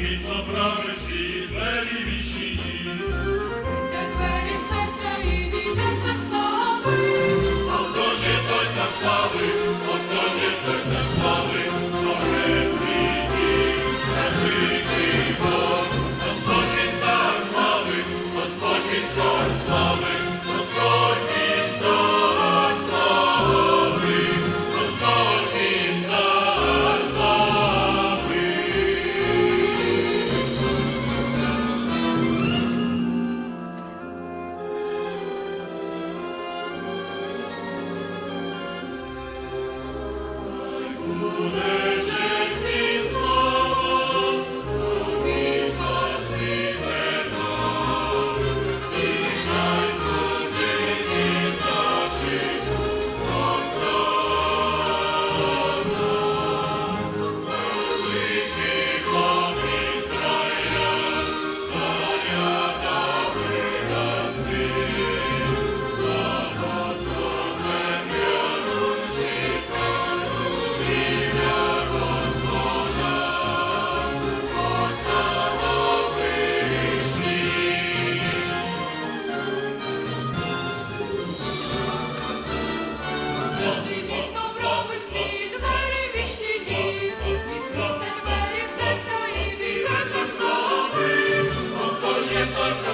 вічно брами всі двері вічні. буде. Lord.